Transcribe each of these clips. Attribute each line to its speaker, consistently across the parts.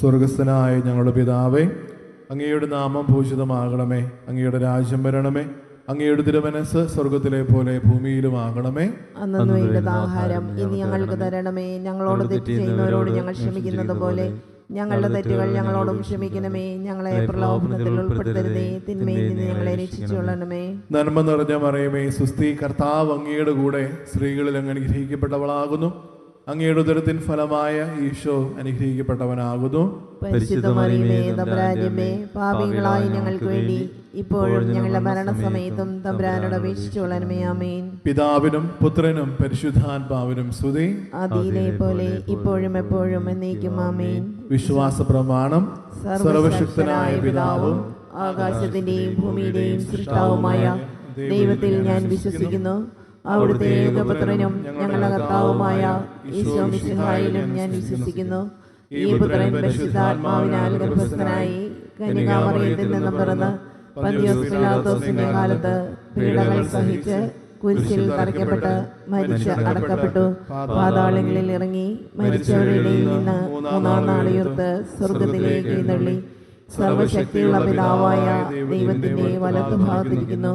Speaker 1: സ്വർഗസ്ഥനായ ഞങ്ങളുടെ പിതാവേ അങ്ങയുടെ നാമം ഭൂഷിതമാകണമേ അങ്ങയുടെ രാജ്യം വരണമേ. അങ്ങയുടെ തിരുമനസ് സ്വർഗത്തിലെ പോലെ
Speaker 2: ഭൂമിയിലും ആകണമേ. ആഹാരം ഇനി ഞങ്ങൾക്ക് തരണമേ. ഞങ്ങളോട് തെറ്റ് ചെയ്യുന്നവരോട് ഞങ്ങൾ ക്ഷമിക്കുന്നത് പോലെ ഞങ്ങളുടെ തെറ്റുകൾ ഞങ്ങളോടും ക്ഷമിക്കണമേ. ഞങ്ങളെ പ്രലോഭനത്തിൽ ഉൾപ്പെടുത്തരുതേ. തിന്മയിൽ നിന്ന് ഞങ്ങളെ രക്ഷിച്ചുകൊള്ളണമേ.
Speaker 1: നന്മ നിറഞ്ഞ മറിയമേ സുസ്തി കർത്താവ് അങ്ങയുടെ കൂടെ സ്ത്രീകളിൽ അങ്ങ് അനുഗ്രഹിക്കപ്പെട്ടവളാകുന്നു. അങ്ങയുടെ ഉദരത്തിൻ ഫലമായ ഈശോ അനുഗ്രഹിക്കപ്പെട്ടവനാകുന്നു.
Speaker 2: പാപികളായി ഞങ്ങൾക്ക് വേണ്ടി ഇപ്പോഴും ഞങ്ങളുടെ മരണസമയത്തും തമ്പുരാനോട്
Speaker 1: പിതാവിനും പുത്രനും പരിശുദ്ധാത്മാവിനും സ്തുതി.
Speaker 2: പോലെ ഇപ്പോഴും എപ്പോഴും എന്നേക്കും ആമേൻ.
Speaker 1: വിശ്വാസ പ്രമാണം സർവശക്തനായ പിതാവും
Speaker 2: ആകാശത്തിന്റെയും ഭൂമിയുടെയും സൃഷ്ടാവുമായ ദൈവത്തിൽ ഞാൻ വിശ്വസിക്കുന്നു. അവിടുത്തെ ഏകപുത്രനും ഞങ്ങളുടെ കർത്താവുമായ ഈശോ മിശിഹായിലും ഞാൻ വിശ്വസിക്കുന്നു. ഈ പുത്രൻ പരിശുദ്ധാത്മാവിനാൽ ഗർഭസ്ഥനായി കനികാമറിയത്തിൽ നിന്നും പിറന്ന് പന്തിയോസ് പിലാത്തോസിന്റെ കാലത്ത് പീഡകൾ സഹിച്ച് കുരിശിൽ തറയ്ക്കപ്പെട്ട് മരിച്ച് അടക്കപ്പെട്ടു. പാതാളങ്ങളിൽ ഇറങ്ങി മരിച്ചവരുടെ നിന്ന് മൂന്നാം നാളിയുർത്ത് സ്വർഗത്തിലേക്ക് എഴുന്നള്ളി. സർവശക്തിയുള്ള പിതാവായ ദൈവത്തിന്റെ വലത്തുഭാഗത്തിരിക്കുന്നു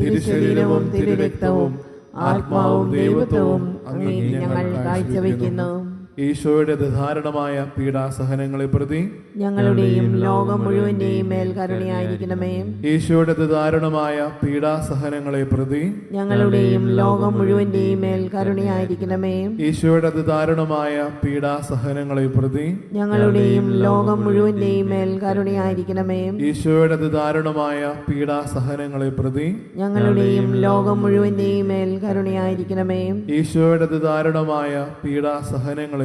Speaker 2: തിരുശരീരവും തിരുരക്തവും ആത്മാവും ദൈവത്വവും അങ്ങേ ഞങ്ങൾ കാഴ്ചവെക്കുന്നു.
Speaker 1: ഈശോയുടെ ധാരണമായ പീഡാസഹനങ്ങളെ പ്രതി
Speaker 2: ഞങ്ങളുടെയും ലോകം മുഴുവന്റെയും മേൽ കരുണയായിരിക്കണമേ.
Speaker 1: ഈശോയുടെ ദാരുണമായ പീഡാസഹനങ്ങളെ പ്രതി
Speaker 2: ഞങ്ങളുടെയും ലോകം മുഴുവന്റെയും മേൽ കരുണയായിരിക്കണമേ.
Speaker 1: ഈശോയുടെ ദാരുണമായ പീഡാസഹനങ്ങളെ പ്രതി
Speaker 2: ഞങ്ങളുടെയും ലോകം മുഴുവന്റെയും മേൽ കരുണയായിരിക്കണമേ.
Speaker 1: ഈശോയുടെ ദാരുണമായ പീഡാസഹനങ്ങളെ പ്രതി
Speaker 2: ഞങ്ങളുടെയും ലോകം മുഴുവന്റെയും മേൽ കരുണയായിരിക്കണമേ.
Speaker 1: ഈശോയുടെ ദാരുണമായ പീഡാസഹനങ്ങളെ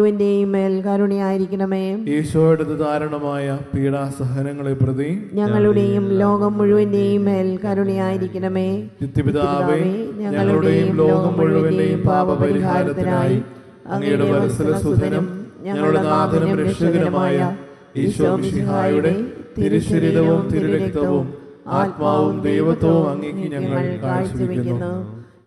Speaker 2: മുഴുവന്റെയും മേൽ കരുണയായിരിക്കണമേ.
Speaker 1: ഈശോയുടെ അതിദാരുണമായ പീഡാസഹനങ്ങളെ പ്രതി
Speaker 2: ഞങ്ങളുടെയും ലോകം മുഴുവന്റെയും മേൽ കരുണയായിരിക്കണമേ.
Speaker 1: നിത്യപിതാവേ ഞങ്ങളുടെയും ലോകം മുഴുവന്റെയും പാപപരിഹാരത്തിനായി അങ്ങയുടെ വത്സലസുധനും ഞങ്ങളുടെ നാഥനും രക്ഷകനുമായ ഈശോ മിശിഹായുടെ തിരുശരീരവും തിരുരക്തവും ആത്മാവും ദൈവത്വവും അങ്ങേക്ക് ഞങ്ങൾ കാഴ്ചവെക്കുന്നു.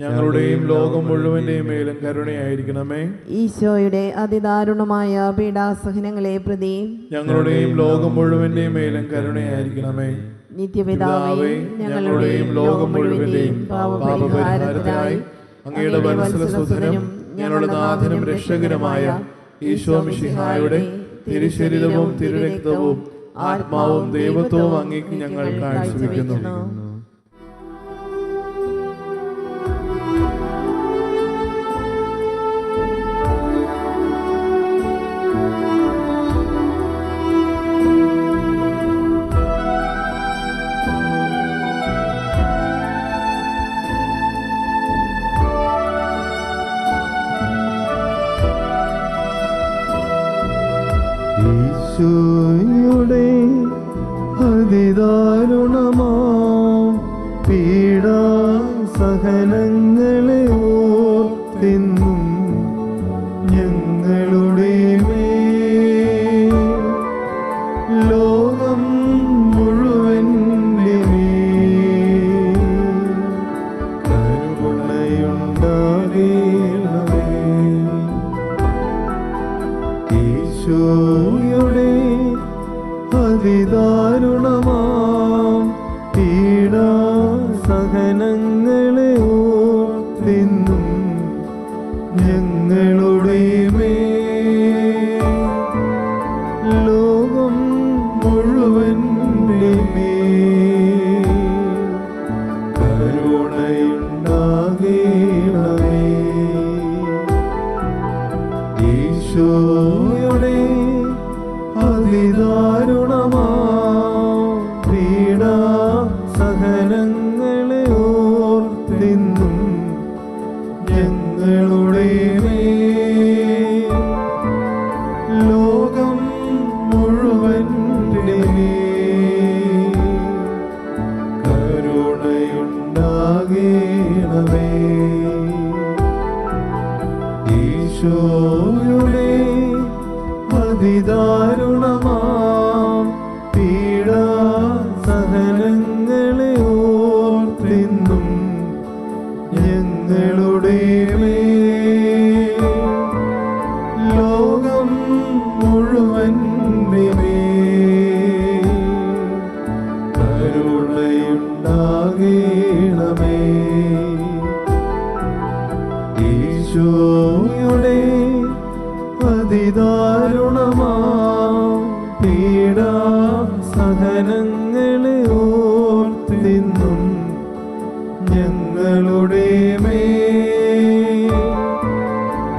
Speaker 1: ഞങ്ങളുടെയും ലോകം മുഴുവന്റെയും മേലും കരുണയായിരിക്കണമേ.
Speaker 2: ഈശോയുടെ അതിദാരുണമായ പീഡാസഹനങ്ങളെ പ്രതി.
Speaker 1: ഞങ്ങളുടെയും ലോകം മുഴുവന്റെയും മേലും കരുണയായിരിക്കണമേ.
Speaker 2: നിത്യപിതാവേ ഞങ്ങളുടെയും ലോകം മുഴുവന്റെയും പാപപരിഹാരത്തിനായി
Speaker 1: അങ്ങയുടെ ഞങ്ങളുടെ നാഥനും രക്ഷകനുമായ ഈശോ മിശിഹായുടെ തിരുശരീരവും തിരുരക്തവും ആത്മാവും ദൈവത്വവും അങ്ങേക്ക് ഞങ്ങൾ കാഴ്ചവെക്കുന്നു.
Speaker 3: സഹനങ്ങളെ ഓർത്തെന്നും ഞങ്ങളുടെ മേൽ. ലോകം മുഴുവൻ കരുണയുണ്ടാകേണമേ. ഈശോയുടെ അതിദാരുണമാം ഈശോയുടെ അതിദാരുണമാ പീഡാ സഹനങ്ങളെ ഓർത്തിന്നും ഞങ്ങളുടെ ലോകം മുഴുവൻ കരുണയുണ്ടാകേണമേ. ഈശോയുടെ അതിദാരുണമാം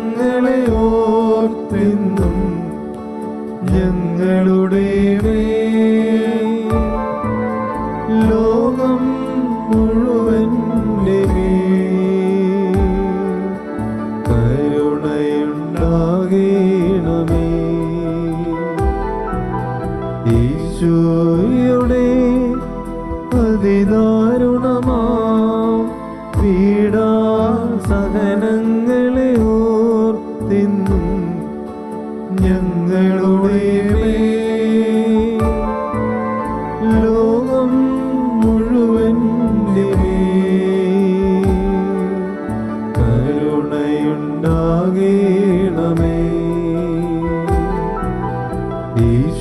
Speaker 3: സഹനങ്ങളെ ഓർത്തെന്നും ഞങ്ങളുടെ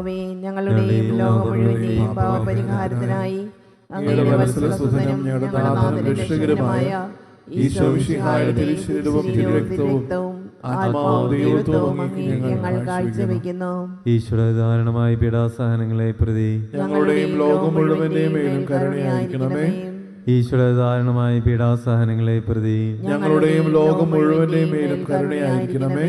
Speaker 2: നിത്യപിതാവേ ഞങ്ങളുടെയും ലോകം മുഴുവന്റെയും പാവപരിഹാരത്തിനായി അങ്ങയുടെ ഞങ്ങളുടെ നാഥനും രക്ഷകരുമായ ഈശോ തിരുശരീരവും തിരുരക്തവും
Speaker 3: പീഡാസഹനങ്ങളെ പ്രതി
Speaker 1: ഞങ്ങളുടെയും ലോകം മുഴുവന്റെയും മേലും കരുണയായിരിക്കണമേ.
Speaker 3: പീഡാസഹനങ്ങളെ പ്രതി
Speaker 1: ഞങ്ങളുടെയും ലോകം മുഴുവന്റെയും മേലും കരുണയായിരിക്കണമേ.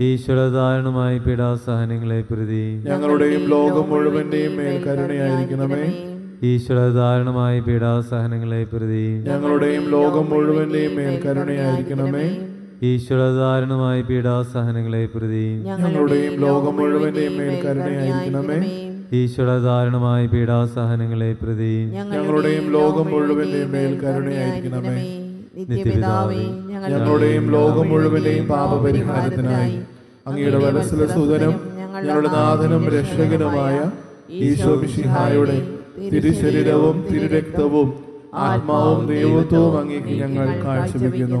Speaker 3: ഈശ്വര ധാരണമായ പീഡാസഹനങ്ങളെ പ്രതി.
Speaker 1: ഞങ്ങളുടെയും ലോകം മുഴുവന്റെയും മേൽ കരുണയായിരിക്കണമേ.
Speaker 3: ഈശ്വരദാരണമായി പീഡാസഹനങ്ങളെ പ്രതി.
Speaker 1: ഞങ്ങളുടെയും ലോകം മുഴുവന്റെയും മേൽ കരുണയായിരിക്കണമേ.
Speaker 3: ഈശ്വരദാരണമായി പീഡാസഹനങ്ങളെ പ്രതി.
Speaker 1: ഞങ്ങളുടെയും ലോകം മുഴുവന്റെയും മേൽ കരുണയായിരിക്കണമേ.
Speaker 3: ഈശ്വരദാരണമായി പീഡാസഹനങ്ങളെ പ്രതി.
Speaker 1: ഞങ്ങളുടെയും ലോകം മുഴുവന്റെയും മേൽ കരുണയായിരിക്കണമേ.
Speaker 2: നിത്യപിതാവേ
Speaker 1: ഞങ്ങളുടെയും ലോകം മുഴുവനെയും പാപപരിഹാരത്തിനായി അങ്ങയുടെ വലസല സുതനും ഞങ്ങളുടെ നാഥനും രക്ഷകനുമായ ഈശോ മിശിഹായുടെ തിരുശരീരവും തിരുരക്തവും ആത്മാവും ദൈവത്വവും അങ്ങേക്ക് ഞങ്ങൾ കാഴ്ചവെക്കുന്നു.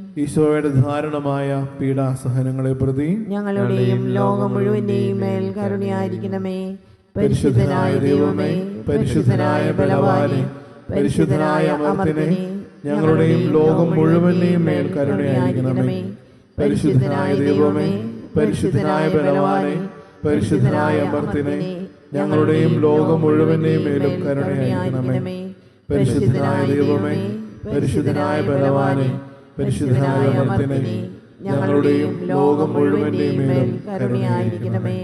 Speaker 1: ഈശോയുടെ ധാരണമായ പീഡാസഹനങ്ങളെ പ്രതി
Speaker 2: ഞങ്ങളുടെയും ലോകം മുഴുവന്റെയും മേൽ കരുണയായിരിക്കണമേ. പരിശുദ്ധനായ ദൈവമേ പരിശുദ്ധനായ ബലവാനെ പരിശുദ്ധനായ അമർത്തിനെ
Speaker 1: ഞങ്ങളുടെയും ലോകം മുഴുവന്റെയും മേൽ കരുണയായിരിക്കണമേ. പരിശുദ്ധനായ ദൈവമേ പരിശുദ്ധനായ ബലവാനെ പരിശുദ്ധനായ അമർത്തിനെ ഞങ്ങളുടെയും ലോകം മുഴുവന്റെയും മേലും കരുണയായിരിക്കണമേ. പരിശുദ്ധനായ ദൈവമേ പരിശുദ്ധനായ ബലവാനെ പരിശുദ്ധനായ അമർത്തിനെ ഞങ്ങളുടെയും ലോകം മുഴുവന്റെയും മേൽ കരുണയായിരിക്കണമേ.